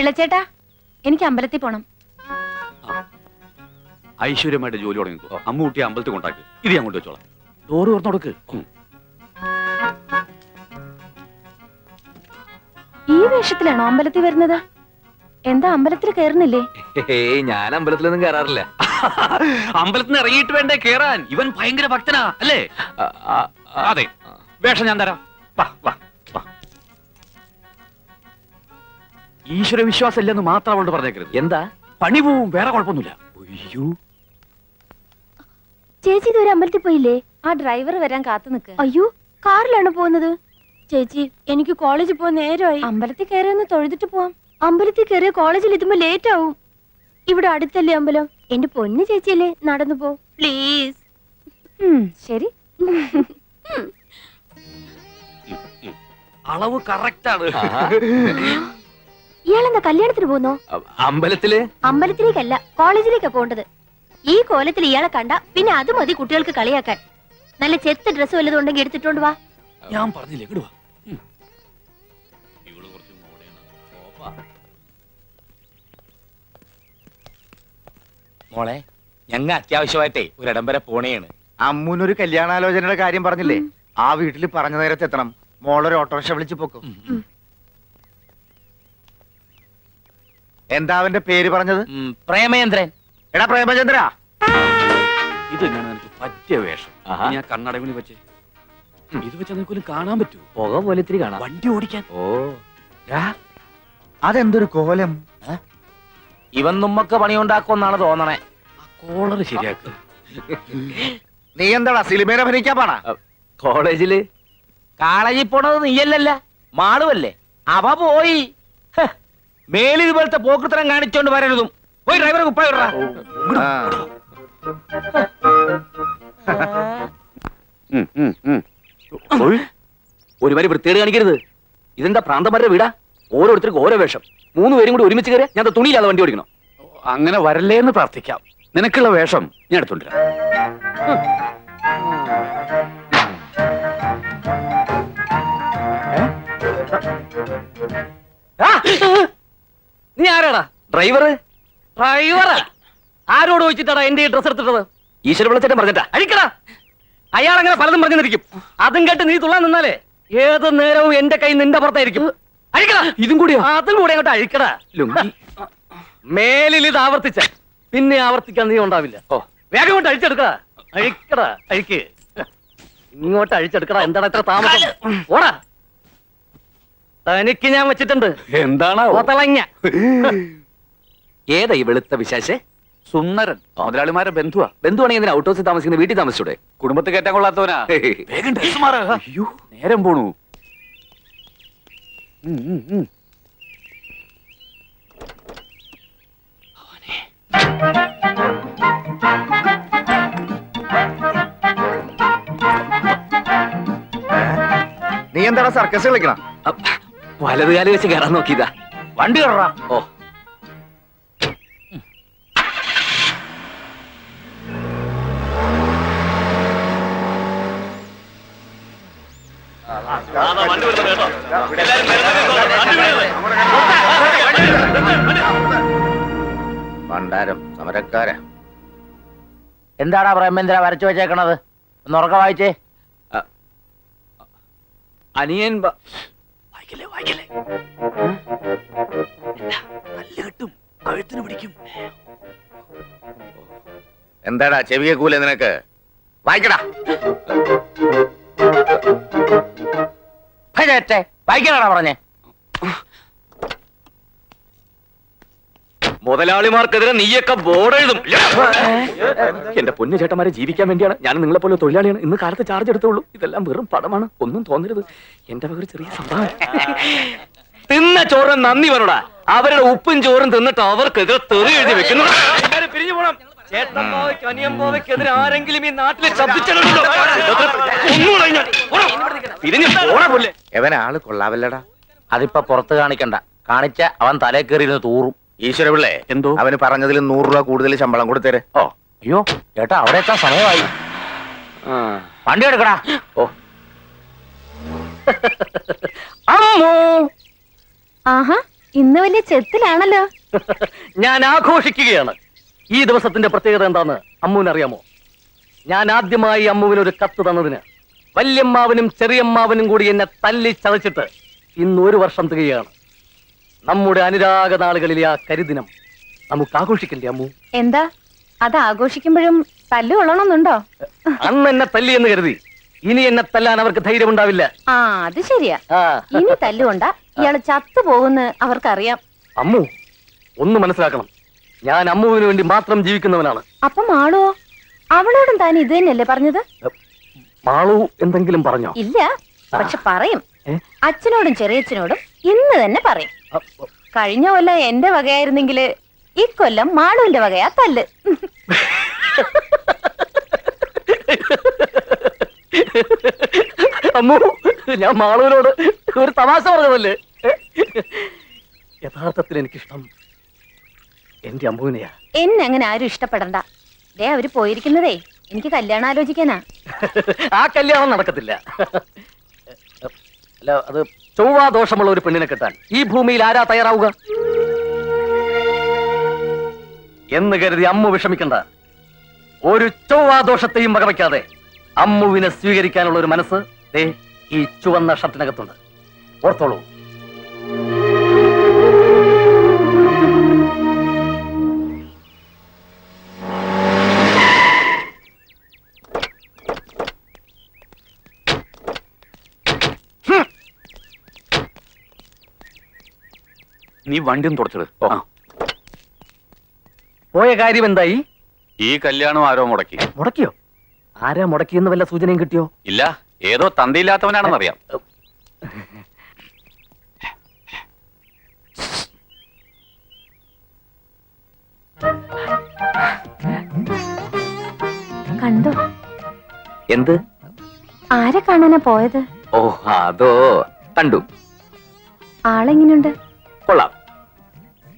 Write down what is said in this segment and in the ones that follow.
പിള്ളച്ചേട്ടാ എനിക്ക് അമ്പലത്തിൽ പോണം. ഐശ്വര്യമായിട്ട് ജോലി തുടങ്ങി അമ്മൂട്ടി അമ്പലത്തിൽ കൊണ്ടാക്കി. ഇത് ഞാൻ കൊണ്ടുവച്ചോളാം. ഡോറ് തുറന്നു കൊടുക്ക്. ഈ വേഷത്തിലാണോ അമ്പലത്തിൽ വരുന്നത്? എന്താ അമ്പലത്തിൽ കയറുന്നില്ലേ? ഏയ് ഞാൻ അമ്പലത്തിലൊന്നും കയറാറില്ല. അമ്പലത്തിൽ നിന്ന് ഇറങ്ങിയിട്ട് വേണ്ടേ കേറാൻ ഇവൻ ഭയങ്കര ഭക്തനാ അല്ലേ? അതെ. വേഷം ഞാൻ തരാം. വാ വാ. ഈശ്വര വിശ്വാസം ഇല്ലെന്ന് മാത്രം അവളോട് പറഞ്ഞേക്കരുത്. എന്താ? പണി പോവും വേറെ കുഴപ്പമൊന്നുമില്ല. അയ്യോ. ചേച്ചി ഇതുവരെ അമ്പലത്തിൽ പോയില്ലേ? ആ ഡ്രൈവർ വരാൻ കാത്തു നിൽക്കുക അയ്യോ കാറിലാണ് പോകുന്നത്? ചേച്ചി എനിക്ക് കോളേജിൽ പോകാൻ നേരമായി. അമ്പലത്തിൽ കയറി ഒന്ന് തൊഴുതിട്ട് പോവാം. അമ്പലത്തിൽ കയറിയ കോളേജിൽ എത്തുമ്പോ ലേറ്റ് ആവും ഇവിടെ അടുത്തല്ലേ അമ്പലം? എന്റെ പൊന്നു ചേച്ചിയല്ലേ നടന്നു പോ. പ്ലീസ് ശരി. അളവ് കറക്റ്റ് ആണ്. ഇയാളെന്താ കല്യാണത്തിന് പോകുന്നോ? അമ്പലത്തിൽ? അമ്പലത്തിലേക്കല്ല കോളേജിലേക്കാ പോണ്ടത് ഈ കോലത്തിൽ ഇയാളെ കണ്ട പിന്നെ അത് മതി കുട്ടികൾക്ക് കളിയാക്കാൻ. നല്ല ചെത്ത് ഡ്രസ് വല്ലതും ഉണ്ടെങ്കിൽ എടുത്തിട്ടോണ്ട് വാ. ഞാൻ പറഞ്ഞില്ലേ ഇങ്ങട് വാ. ഇവൾ കുറച്ച് മോഡേണാ. ഓപ്പാ. മോളെ ഞങ്ങ അത്യാവശ്യമായിട്ടേ ഒരു വരെ പോണേയാണ് അമ്മൂനൊരു കല്യാണാലോചനയുടെ കാര്യം പറഞ്ഞില്ലേ? ആ വീട്ടിൽ പറഞ്ഞ നേരത്തെ എത്തണം മോളൊരു ഓട്ടോറിക്ഷ വിളിച്ചു പോക്കും. എന്താ അവന്റെ പേര് പറഞ്ഞത്? ഉം, പ്രേമേന്ദ്രൻ എടാ പ്രേമചന്ദ്ര. ഇത് തന്നെയാണ് നിനക്ക് പറ്റിയ വേഷം. ആഹാ. ഇനി ആ കണ്ണടവിന് വെച്ച് ഇത് വെച്ചാൽ നിനക്കൊരു കാണാൻ പറ്റൂ പുക പോലെ ഇത്തിരി കാണാം. വണ്ടി ഓടിക്കാൻ. ഓ. അതെന്തൊരു കോലം? ഇവൻ നമ്മക്ക് പണിയുണ്ടാക്കുമെന്നാണ് തോന്നണേ. ആ കോളർ ശരിയാക്കുക നീ എന്താടാ സിനിമേനെ ഭരിക്കാൻ പാണ? കോളേജിൽ. കാളേജിൽ പോണത് നീയല്ലല്ല മാളുവല്ലേ. അവ പോയി. ഹ്, മേലിൽ ഇതുപോലത്തെ പോക്കുത്തരം കാണിച്ചോണ്ട് വരരുതും. പോയി ഡ്രൈവറെ കുപ്പായിടാ. ഒരു വരി വൃത്തിയേട് കാണിക്കരുത്. ഇതെന്താ പ്രാന്തന്മാരുടെ വീടാ? ഓരോരുത്തർക്കും ഓരോ വേഷം. മൂന്ന് പേരും കൂടി ഒരുമിച്ച് കയറിയാ ഞാൻ തുണിയില്ല തുണിയില്ലാതെ വണ്ടി ഓടിക്കണം? അങ്ങനെ വരല്ലേ എന്ന് പ്രാർത്ഥിക്കാം. നിനക്കുള്ള വേഷം ഞാൻ എടുത്തോണ്ടിരാം. ആ! നീ ആരാടാ? ഡ്രൈവർ ഡ്രൈവറാ? ആരോട് ചോദിച്ചിട്ടാടാ എന്റെ ഡ്രസ് എടുത്തിട്ടത്? ഈശ്വര വിളിച്ചിട്ട് പറഞ്ഞിട്ടാ. അഴിക്കടാ. അയാൾ അങ്ങനെ പലതും പറഞ്ഞിരിക്കും അതും കേട്ട് നീ തുള്ളാൻ നിന്നാലേ ഏത് നേരവും എന്റെ കൈ നിന്റെ പുറത്തായിരിക്കും. അഴിക്കടാ. ഇതും കൂടി അതും കൂടെ അങ്ങോട്ട് അഴിക്കടാ. മേലിൽ ഇത് ആവർത്തിച്ച. പിന്നെ ആവർത്തിക്കാൻ നീ ഉണ്ടാവില്ല. ഓ. വേഗം കൊണ്ട് അഴിച്ചെടുക്കടാ. അഴിക്കടാ. അഴിക്ക്. ഇങ്ങോട്ട് അഴിച്ചെടുക്കടാ. എന്താണ് ഇത്ര താമസം? ഓടാ. തനിക്ക് ഞാൻ വെച്ചിട്ടുണ്ട്. എന്താണോ ഏതാ ഈ വെളുത്ത വിശാശേ സുന്ദരൻ. മുതലാളിമാരെ ബന്ധുവാ. ബന്ധുവാണെങ്കിൽ എന്തിനാ ഔട്ട് ഹൗസിൽ താമസിക്കുന്ന വീട്ടിൽ താമസിച്ചൂടെ? കുടുംബത്തെ കയറ്റാൻ കൊള്ളാത്തവനാ. വേഗം ഡ്രസ് മാറ. അയ്യോ. നേരം പോണു. നീ എന്താണ് സർക്കസ് കളിക്കണം? അപ്പ്, കാലി വെച്ച് കയറാൻ നോക്കിയതാ. വണ്ടി കയറാ ഓ. ഭണ്ഡാരം സമരക്കാരാ. എന്താടാ പ്രേമേന്ദ്ര വരച്ചു വെച്ചേക്കണത്? ഒന്ന് ഉറക്ക വായിച്ചേ. അനിയൻ വായിക്കല്ലേ വായിക്കല്ലേ? നല്ല കിട്ടും കഴുത്തിന് പിടിക്കും. എന്താടാ ചെവിയെ കൂലെ നിനക്ക്? വായിക്കടാ. വായിക്കാനാടാ പറഞ്ഞേ. മുതലാളിമാർക്കെതിരെ നീയൊക്കെ ബോർഡ് എഴുതും. എന്റെ പൊന്നു ചേട്ടന്മാരെ ജീവിക്കാൻ വേണ്ടിയാണ് ഞാൻ നിങ്ങളെ പോലെ തൊഴിലാളിയാണ്. ഇന്ന് കാലത്ത് ചാർജ് എടുത്തുള്ളൂ. ഇതെല്ലാം വെറും പടമാണ്. ഒന്നും തോന്നരുത്. എന്റെ പകർ ചെറിയ സംഭവം തിന്ന ചോറ് നന്ദി വരടാ അവരുടെ ഉപ്പും ചോറും തിന്നിട്ട് അവർക്കെതിരെ തെറി എഴുതി വെക്കുന്നു. പിരിഞ്ഞു പോണം. ആരെങ്കിലും ഈ എവൻ ആൾ കൊള്ളാവല്ലടാ. അതിപ്പോ പുറത്ത് കാണിക്കണ്ട. കാണിച്ച അവൻ തലേ കയറി തൂറും. ഈശ്വര പിള്ളേ എന്തോ? അവന് പറഞ്ഞതിൽ നൂറ് രൂപ കൂടുതൽ ശമ്പളം കൊടുത്തേരെ. ഓ അയ്യോ ചേട്ടാ അവിടെ എത്താൻ സമയമായി. വണ്ടി എടുക്കടാ. ഓ. അമ്മോ. ആഹാ ഇന്ന് വലിയ ചെത്തിലാണല്ലോ. ഞാൻ ആഘോഷിക്കുകയാണ്. ഈ ദിവസത്തിന്റെ പ്രത്യേകത എന്താന്ന് അമ്മുവിന് അറിയാമോ ഞാൻ ആദ്യമായി അമ്മുവിന് ഒരു കത്ത് തന്നതിന് വല്യമ്മാവനും ചെറിയമ്മാവനും കൂടി എന്നെ തല്ലി ചതച്ചിട്ട് ഇന്ന് ഒരു വർഷം തികയാണ് നമ്മുടെ അനുരാഗ നാളുകളിലെ ആ കരിദിനം നമുക്ക് ആഘോഷിക്കണ്ടേ അമ്മു? എന്താ? അത് ആഘോഷിക്കുമ്പോഴും തല്ലു കൊള്ളണമെന്നുണ്ടോ? അന്ന് എന്നെ തല്ലി എന്ന് കരുതി. ഇനി എന്നെ തല്ലാൻ അവർക്ക് ധൈര്യം ഉണ്ടാവില്ല ആ അത് ശരിയാ. ആ. ഇനി തല്ലുകൊണ്ട ഇയാൾ ചത്തു പോകുന്ന് അവർക്കറിയാം. അമ്മു ഒന്ന് മനസ്സിലാക്കണം. ഞാൻ അമ്മുവിന് വേണ്ടി മാത്രം ജീവിക്കുന്നവനാണ്. അപ്പം ആളോ അവളോടും താൻ ഇത് തന്നെയല്ലേ പറഞ്ഞത്? മാളു എന്തെങ്കിലും പറഞ്ഞോ? ഇല്ല പക്ഷെ പറയും. ഏ? അച്ഛനോടും ചെറിയച്ഛനോടും ഇന്ന് തന്നെ പറയും. കഴിഞ്ഞ കൊല്ലം എന്റെ വകയായിരുന്നെങ്കിൽ ഇക്കൊല്ലം മാളുവിന്റെ വകയാ തല്ല്. അമ്മു ഞാൻ മാളുവിനോട് ഒരു തമാശ പറഞ്ഞതല്ലേ? യഥാർത്ഥത്തിൽ എനിക്കിഷ്ടം എന്റെ അമ്മുവിനെയാ. എന്നെ അങ്ങനെ ആരും ഇഷ്ടപ്പെടണ്ട. ദേ അവർ പോയിരിക്കുന്നതേ. എനിക്ക് കല്യാണം ആലോചിക്കാനാ. ആ കല്യാണം നടക്കത്തില്ല. അല്ല അത് ചൊവ്വാ ദോഷമുള്ള ഒരു പെണ്ണിനെ കിട്ടാൻ ഈ ഭൂമിയിൽ ആരാ തയ്യാറാവുക? എന്ന് കരുതി അമ്മു വിഷമിക്കണ്ട. ഒരു ചൊവ്വാ ദോഷത്തെയും വകവയ്ക്കാതെ അമ്മുവിനെ സ്വീകരിക്കാനുള്ള ഒരു മനസ്സ് ദേ ഈ ചുവന്ന ഷർട്ടിനകത്തുണ്ട്. ഓർത്തോളൂ. നീ വണ്ടിയും തുടച്ചത്. ഓ. പോയ കാര്യം എന്തായി? ഈ കല്യാണം ആരോ മുടക്കി. മുടക്കിയോ? ആരാ മുടക്കിയെന്ന് വല്ല സൂചനയും കിട്ടിയോ? ഇല്ല ഏതോ തന്തയില്ലാത്തവനാണെന്നറിയാം. കണ്ടോ? എന്ത്? ആരെ കാണാനാ പോയത്? ഓ അതോ കണ്ടു. ആളെങ്ങനെയുണ്ട് കൊള്ളാം.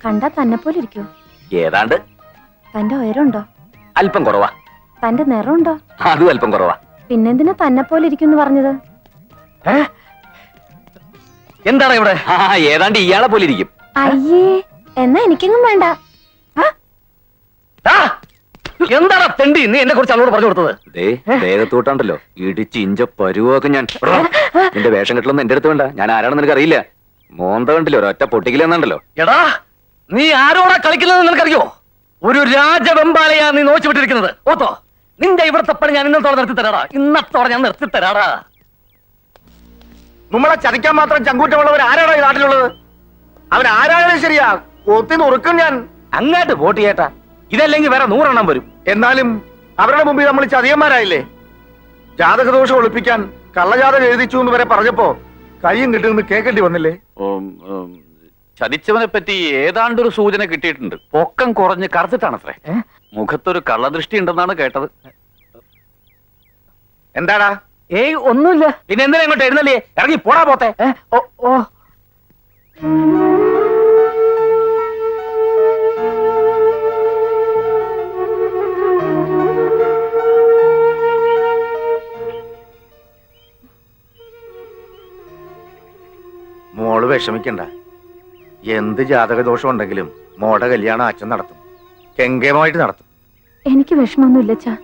കണ്ടാ തന്നെ പോലെ ഇരിക്കോ ഏതാണ്ട്? തന്റെ ഉയരമുണ്ടോ? അല്പം കുറവാ. തന്റെ നിറമുണ്ടോ? അതും അല്പം കുറവാ. പിന്നെന്തിനാ തന്നെ പോലെ ഇരിക്കുന്നു പറഞ്ഞത്? എന്താണ് ഇവിടെ? ആ ഏതാണ്ട് ഇയാളെ പോലെ ഇരിക്കും. അയ്യേ എന്നാ എനിക്കെങ്ങും വേണ്ട. ആ! എന്താണ് തെണ്ടി? നീ എന്നെ കുറിച്ച് അവളോട് പറഞ്ഞു കൊടുത്തത്? ദേഹത്തോട്ടാണ്ടല്ലോ. ഇടിച്ച് ഇഞ്ച പരുവൊക്കെ ഞാൻ. നിന്റെ വേഷം കെട്ടലൊന്നും എന്റെ അടുത്ത് വേണ്ട. ഞാൻ ആരാണെന്ന് നിനക്ക് അറിയില്ല മോന്ത കണ്ടില്ലോ? ഒരൊറ്റ പൊട്ടിക്കില്ലെന്നുണ്ടല്ലോ. എടാ! നീ ആരോടാ കളിക്കുന്നത് നിനക്കറിയോ? ഒരു രാജവെമ്പാലയാ നീ നോച്ചു വിട്ടിരിക്കുന്നത്. ഓത്തോ നിന്റെ ഇവിടുത്തെ പണി ഞാൻ ഇന്നത്തോടെ നിർത്തി തരാടാ ഇന്നത്തോടെ ഞാൻ നിർത്തി തരാടാ നമ്മളെ ചതിക്കാൻ മാത്രം ചങ്കൂറ്റമുള്ളവർ ആരാണോ ഈ നാട്ടിലുള്ളത്? അവൻ ആരായാലും ശരിയാ. കൊത്തി നുറുക്കും ഞാൻ. അങ്ങോട്ട് വോട്ട് ചെയ്യട്ടാ. ഇതല്ലെങ്കിൽ വേറെ നൂറെണ്ണം വരും. എന്നാലും അവരുടെ മുമ്പിൽ നമ്മൾ ചതിയന്മാരായില്ലേ? ജാതകദോഷം ഒളിപ്പിക്കാൻ കള്ളജാതകം എഴുതിച്ചു എന്ന് വരെ പറഞ്ഞപ്പോ കയ്യും കിട്ടുമെന്ന് കേൾക്കേണ്ടി വന്നില്ലേ? ചതിച്ചവനെ പറ്റി ഏതാണ്ടൊരു സൂചന കിട്ടിയിട്ടുണ്ട്. പൊക്കം കുറഞ്ഞ് കറുത്തിട്ടാണത്രേ മുഖത്തൊരു കള്ളദൃഷ്ടി ഉണ്ടെന്നാണ് കേട്ടത്. എന്താടാ? ഏയ് ഒന്നുമില്ല. പിന്നെ എന്തിനാ ഇങ്ങോട്ട് എഴുന്നല്ലേ ഇറങ്ങി പോടാ പോത്തെ. ഓ ഓ. മോൾ വിഷമിക്കണ്ട. എന്ത് ജാതകദോഷം ഉണ്ടെങ്കിലും മോടെ കല്യാണം അച്ഛൻ നടത്തും. കെങ്കേമമായിട്ട് നടത്തും. എനിക്ക് വിഷമമൊന്നുമില്ല അച്ഛാ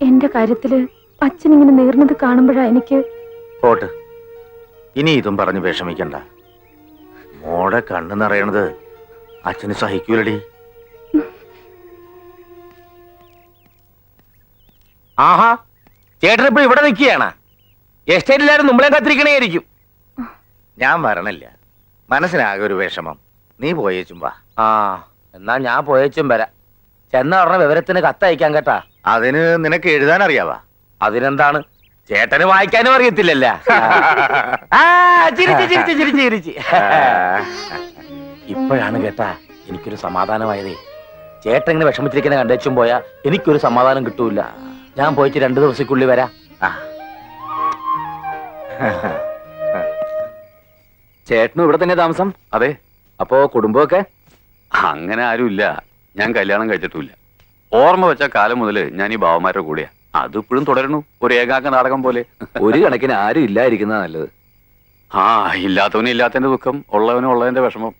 എന്റെ കാര്യത്തിൽ അച്ഛൻ ഇങ്ങനെ നേർന്നത് കാണുമ്പോഴാ എനിക്ക് പോട്ട്. ഇനി ഇതും പറഞ്ഞ് വിഷമിക്കണ്ട. മോടെ കണ്ണു നിറയണത് അച്ഛന് സഹിക്കൂലടി. ആഹാ ചേട്ടൻ ഇപ്പൊ ഇവിടെ നിൽക്കുകയാണ്. എസ്റ്റേറ്റിലാരും നമ്മളെ കത്തിരിക്കണേയിരിക്കും ഞാൻ വരണില്ല. മനസ്സിനാകെ ഒരു വിഷമം. നീ പോയേച്ചും വാ. ആ എന്നാ ഞാൻ പോയേച്ചും വരാം. ചെന്ന ഉടനെ വിവരത്തിന് കത്തയക്കാൻ കേട്ടാ. അതിന് നിനക്ക് എഴുതാൻ അറിയാവാ അതിനെന്താണ്? ചേട്ടന് വായിക്കാനും അറിയത്തില്ലല്ല? ഇപ്പോഴാണ് കേട്ടാ എനിക്കൊരു സമാധാനമായതേ. ചേട്ടൻ ഇങ്ങനെ വിഷമിച്ചിരിക്കുന്ന കണ്ടേച്ചും പോയാ എനിക്കൊരു സമാധാനം കിട്ടൂല. ഞാൻ പോയിട്ട് രണ്ടു ദിവസക്കുള്ളിൽ വരാം. ചേട്ടനും ഇവിടെ തന്നെ താമസം? അതെ. അപ്പോ കുടുംബമൊക്കെ? അങ്ങനെ ആരുമില്ല. ഞാൻ കല്യാണം കഴിച്ചിട്ടില്ല ഓർമ്മ വെച്ച കാലം മുതൽ ഞാൻ ഈ ബാവന്മാരുടെ കൂടെയാ. അതിപ്പോഴും തുടരുന്നു. ഒരു ഏകാക്ക നാടകം പോലെ. ഒരു കണക്കിന് ആരും ഇല്ലായിരിക്കുന്ന നല്ലത്. ആ ഇല്ലാത്തവന് ഇല്ലാത്തതിന്റെ ദുഃഖം ഉള്ളവനും ഉള്ളതിന്റെ വിഷമം.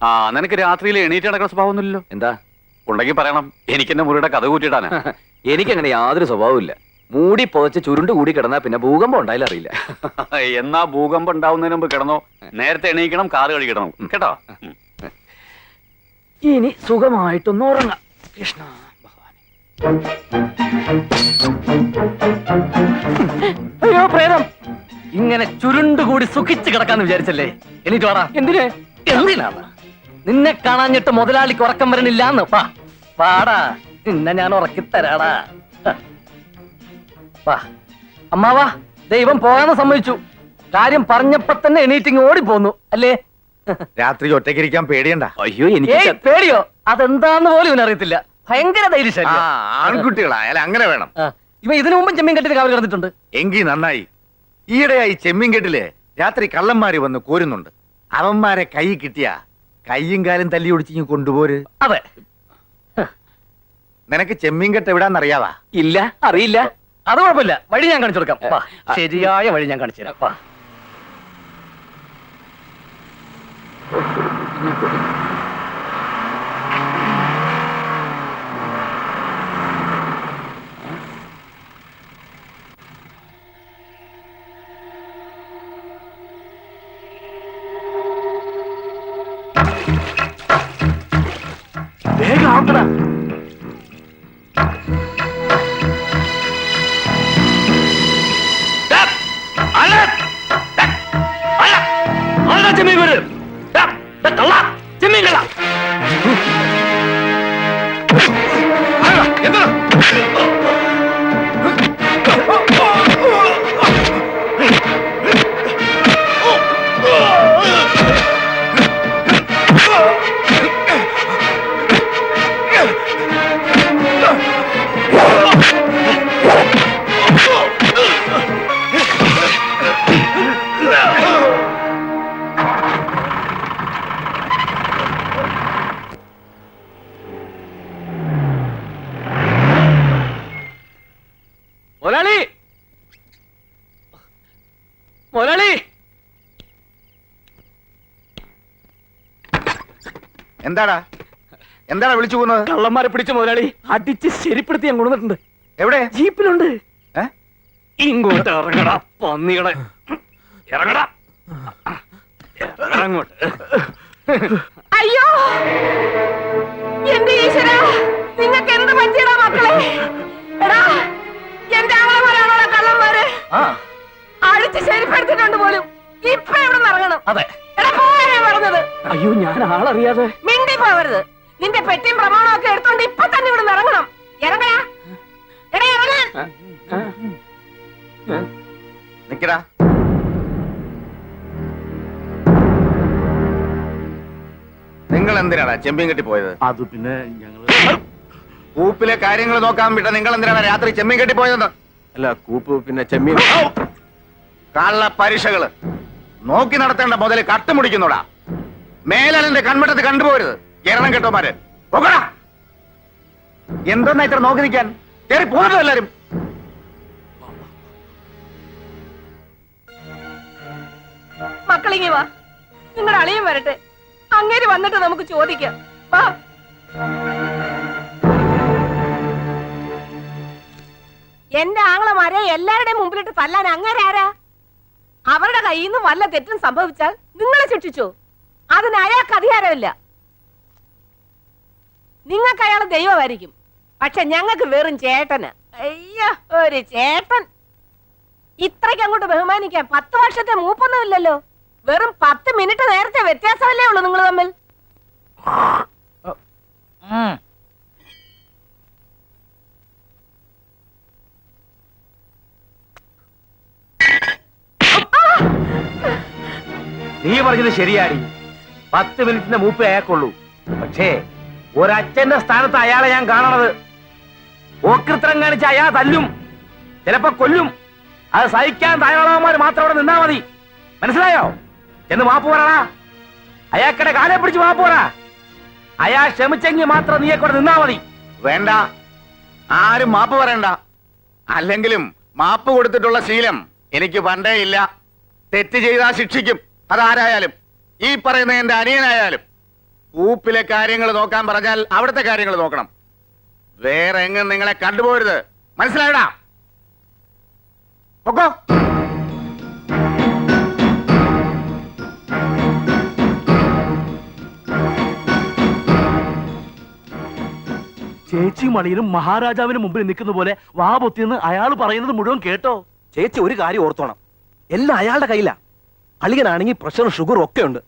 ആ നിനക്ക് രാത്രിയിൽ എണീറ്റ് നടക്കുന്ന സ്വഭാവമൊന്നുമില്ലല്ലോ എന്താ? ഉണ്ടെങ്കിൽ പറയണം. എനിക്കെന്റെ മുറിയുടെ കഥ കൂട്ടിയിട്ടാണ് എനിക്കങ്ങനെ യാതൊരു സ്വഭാവമില്ല മൂടി പുതച്ച് ചുരുണ്ട് കൂടി കിടന്നാ പിന്നെ ഭൂകമ്പം ഉണ്ടായാലും അറിയില്ല. എന്നാ ഭൂകമ്പം ഉണ്ടാവുന്നതിന് മുമ്പ് കിടന്നോ? നേരത്തെ എണീക്കണം കാറ് കഴിക്കണം കേട്ടോ? ഇനി സുഖമായിട്ടൊന്ന് ഉറങ്ങാം. കൃഷ്ണ അയ്യോ പ്രേതം. ഇങ്ങനെ ചുരുണ്ട് കൂടി സുഖിച്ച് കിടക്കാന്ന് വിചാരിച്ചല്ലേ? എനിക്ക് വാടാ. എന്തിനെ? എന്തിനാണ്? നിന്നെ കാണാഞ്ഞിട്ട് മുതലാളിക്ക് ഉറക്കം വരണില്ലാന്ന്. പാ പാടാ നിന്നെ ഞാൻ ഉറക്കി തരാടാ ഹ. വാ. അമ്മാവാ ദൈവം പോകാന്ന് സമ്മതിച്ചു. കാര്യം പറഞ്ഞപ്പോ തന്നെ എണീറ്റിങ് പോന്നു അല്ലേ? രാത്രി ഒറ്റയ്ക്കിരിക്കാൻ പേടിയണ്ട. അയ്യോ എനിക്ക് പേടിയോ? അതെന്താന്ന് പോലും ഇവനറിയത്തില്ല ഭയങ്കര ധൈര്യശാലി ആൺകുട്ടികളായാലും അങ്ങനെ വേണം. ഇവ ഇതിനു മുമ്പ് ചെമ്മീൻ കെട്ടിൽ കാവൽ കിടന്നിട്ടുണ്ട്. എങ്കി നന്നായി. ഈയിടെയായി ചെമ്മീൻകെട്ടിൽ രാത്രി കള്ളന്മാര് വന്ന് കോരുന്നുണ്ട്. അവന്മാരെ കൈ കിട്ടിയ കൈയും കാലും തല്ലി ഒടിച്ചിങ്ങ് കൊണ്ടുപോര്. അതെ. നിനക്ക് ചെമ്മീൻ കെട്ട് എവിടാന്നറിയാവാ? ഇല്ല അറിയില്ല. അത് കുഴപ്പമില്ല. വഴി ഞാൻ കാണിച്ചു കൊടുക്കാം. വാ, ശരിയായ വഴി ഞാൻ കാണിച്ചു തരാം. വാ. വേഗം ആക്കടാ എന്താടാ? എന്താടാ വിളിച്ചു പോകുന്നത്? കള്ളന്മാരെ പിടിച്ച മുതലാളി അടിച്ച് ശരിപ്പെടുത്തി ഞാൻ കൊണ്ടുവന്നിട്ടുണ്ട്. എവിടെ? ജീപ്പിലുണ്ട്. ഏ? ഇങ്ങോട്ട് ഇറങ്ങടാ പന്നികളെ. ഇറങ്ങടാ. ഇറങ്ങോട്ട്. അയ്യോ! എന്റെ ഈശ്വര നിങ്ങൾക്ക് എന്ത് പറ്റിയടാ മക്കളെ? എടാ എന്റെ ആങ്ങളമാരാണോടാ കള്ളന്മാര്? ആ. അടിച്ച് ശരിപ്പെടുത്തിട്ടുണ്ട് പോലും. ഇപ്പൊ എവിടെ നിന്ന് ഇറങ്ങണം? അതെ. പറഞ്ഞത്. അയ്യോ ഞാൻ ആളറിയാതെ. മിണ്ടി പോവരുത് നിന്റെ പെട്ടിയും പ്രമാണവും ഒക്കെ എടുത്തോണ്ട് ഇപ്പൊ തന്നെ ഇവിടെ ഇറങ്ങണം. ഇറങ്ങടാ. എടാ ഇറങ്ങാൻ നിക്കടാ. നിങ്ങൾ എന്തിനാടാ ചെമ്പിയും കെട്ടി പോയത്? അത് പിന്നെ ഞങ്ങൾ കൂപ്പിലെ കാര്യങ്ങൾ നോക്കാൻ വിട്ട നിങ്ങൾ എന്തിനാണ് രാത്രി ചെമ്മീൻ കെട്ടി പോയത് അല്ല കൂപ്പ് പിന്നെ ചെമ്മീൻ കള്ള പരീക്ഷകൾ നോക്കി നടത്തേണ്ട മുതൽ കട്ടുമുടിക്കുന്നോടാ മേലലിന്റെ കൺമുട്ടത്ത് കണ്ടുപോരുത്. കേരളം കേട്ടോമാര് പോകടാ. എന്തെന്നാ ഇത്ര നോക്കി നിൽക്കാൻ കയറി പോകരുത് എല്ലാരും. മക്കളിങ്ങി വാ. നിങ്ങളുടെ അളിയും വരട്ടെ. അങ്ങേര് വന്നിട്ട് നമുക്ക് ചോദിക്കാം. വാ. എന്റെ ആങ്ങളമാരെ എല്ലാവരുടെയും മുമ്പിലിട്ട് തല്ലാൻ അങ്ങേരാരാ? അവരുടെ കയ്യിൽ നിന്ന് വല്ല തെറ്റും സംഭവിച്ചാൽ നിങ്ങളെ ശിക്ഷിച്ചു? അതിന് അയാൾക്ക് അധികാരമില്ല. നിങ്ങൾക്ക് അയാൾ ദൈവമായിരിക്കും. പക്ഷെ ഞങ്ങൾക്ക് വെറും ചേട്ടന്. ഒരു ചേട്ടൻ. ഇത്രയ്ക്ക് അങ്ങോട്ട് ബഹുമാനിക്കാൻ പത്ത് വർഷത്തെ മൂപ്പൊന്നുമില്ലല്ലോ. വെറും പത്ത് മിനിറ്റ് നേരത്തെ വ്യത്യാസമല്ലേ ഉള്ളൂ നിങ്ങൾ തമ്മിൽ? നീ പറഞ്ഞത് ശരിയാടി. പത്ത് മിനിറ്റിന്റെ മൂപ്പ് അയാൾക്കുള്ളൂ. പക്ഷേ ഒരച്ഛന്റെ സ്ഥാനത്ത് അയാളെ ഞാൻ കാണണത്. ഓക്കൃത്രം കാണിച്ച് അയാൾ തല്ലും. ചിലപ്പോ കൊല്ലും. അത് സഹിക്കാൻ തയ്യാറാവന്മാർ മാത്രം അവിടെ നിന്നാ മതി. മനസ്സിലായോ? എന്ന് മാപ്പ് പറടാ. അയാക്കടെ കാലെ പിടിച്ച് മാപ്പ് പറ. അയാൾ ക്ഷമിച്ചെങ്കിൽ മാത്രം നീയെ കൂടെ നിന്നാ മതി. വേണ്ട. ആരും മാപ്പ് പറയണ്ട. അല്ലെങ്കിലും മാപ്പ് കൊടുത്തിട്ടുള്ള ശീലം എനിക്ക് പണ്ടേ ഇല്ല. തെറ്റ് ചെയ്താൽ ശിക്ഷിക്കും. അതാരായാലും ഈ പറയുന്ന എന്റെ അനിയനായാലും കൂപ്പിലെ കാര്യങ്ങൾ നോക്കാൻ പറഞ്ഞാൽ അവിടുത്തെ കാര്യങ്ങൾ നോക്കണം. വേറെ എങ്ങും നിങ്ങളെ കണ്ടുപോരുത്. മനസ്സിലായടാ? പൊക്കോ. ചേച്ചി മണിയിലും മഹാരാജാവിന് മുമ്പിൽ നിൽക്കുന്ന പോലെ വാ പൊത്തിയെന്ന് അയാൾ പറയുന്നത് മുഴുവൻ കേട്ടോ? ചേച്ചി ഒരു കാര്യം ഓർത്തോണം. എല്ലാം അയാളുടെ കയ്യിലാ. അളിയനാണെങ്കിൽ പ്രഷറും ഷുഗറും ഒക്കെ ഉണ്ട്.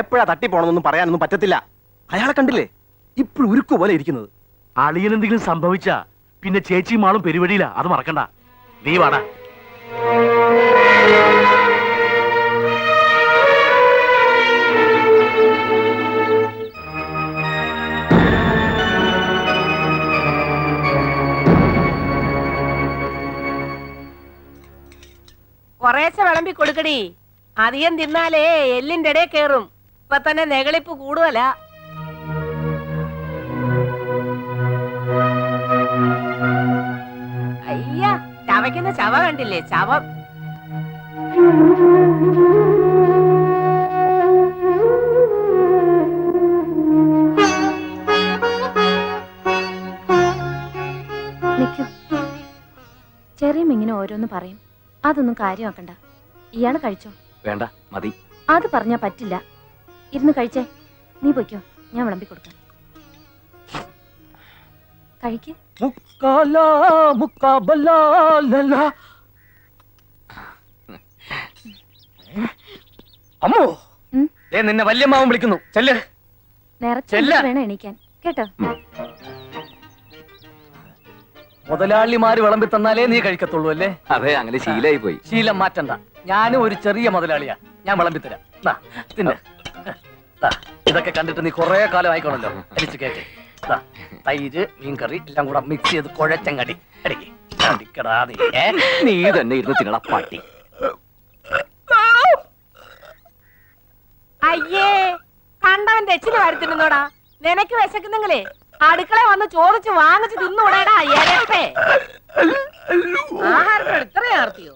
എപ്പോഴാ തട്ടിപ്പോണമെന്നൊന്നും പറയാനൊന്നും പറ്റത്തില്ല. അയാളെ കണ്ടില്ലേ? ഇപ്പോഴും ഉരുക്കു പോലെ ഇരിക്കുന്നത്. അളിയൻ എന്തെങ്കിലും സംഭവിച്ച പിന്നെ ചേച്ചിയും ആളും പെരുവഴിയില്ല അത് മറക്കണ്ട. നീ വാടാ. കൊറേശ്ശെ വിളമ്പി കൊടുക്കടി. അധികം തിന്നാലേ എല്ലിന്റെ ഇടയിൽ കേറും. ഇപ്പൊ തന്നെ നെകളിപ്പ് കൂടുതല. അയ്യ ചവയ്ക്കുന്ന ചവ കണ്ടില്ലേ? ചവം. ചെറിയ ഇങ്ങനെ ഓരോന്ന് പറയും. അതൊന്നും കാര്യമാക്കണ്ട. ഇയാൾ കഴിച്ചോ? വേണ്ട മതി. അത് പറഞ്ഞാ പറ്റില്ല. ഇരുന്ന് കഴിച്ചേ. നീ പൊയ്ക്കോ. ഞാൻ വിളമ്പി കൊടുക്കാം. കഴിക്ക്. അമ്മോ. നിന്നെ വല്യമ്മാവൻ വിളിക്കുന്നു. ചെല്ല്. നേരത്തെ ചെല്ല. വേണം എണീക്കാൻ. കേട്ടോ? മുതലാളിമാര് വിളമ്പി തന്നാലേ നീ കഴിക്കത്തുള്ളൂ അല്ലേ? അതെ അങ്ങനെ ശീലായി പോയി ശീലം മാറ്റണ്ട. ഞാനും ഒരു ചെറിയ മുതലാളിയാ. ഞാൻ വിളമ്പി തരാം. ദാ, തിന്ന്. ദാ, ഇതൊക്കെ കണ്ടിട്ട് നീ കൊറേ കാലം ആയിക്കോണല്ലോ. അടിച്ചു കേട്ടെ ദാ, തൈര് മീൻകറി എല്ലാം കൂടെ മിക്സ് ചെയ്ത് കുഴച്ചങ്ങടി. അടിക്ക് അടിക്കടാ നീ ഏ? നീ തന്നെ ഇരുന്ന് തിന്നണ പട്ടി. അയ്യേ കണ്ടവൻ രച്ചിന് വരുത്തിരുന്നോടാ നിനക്ക് വിശക്കുന്നെങ്കിലേ. അടുക്കള വന്ന് ചോദിച്ച് വാങ്ങിച്ച് തിന്നൂടാടാ ആഹാരത്തിന് ഇത്രയും ആർത്തിയോ?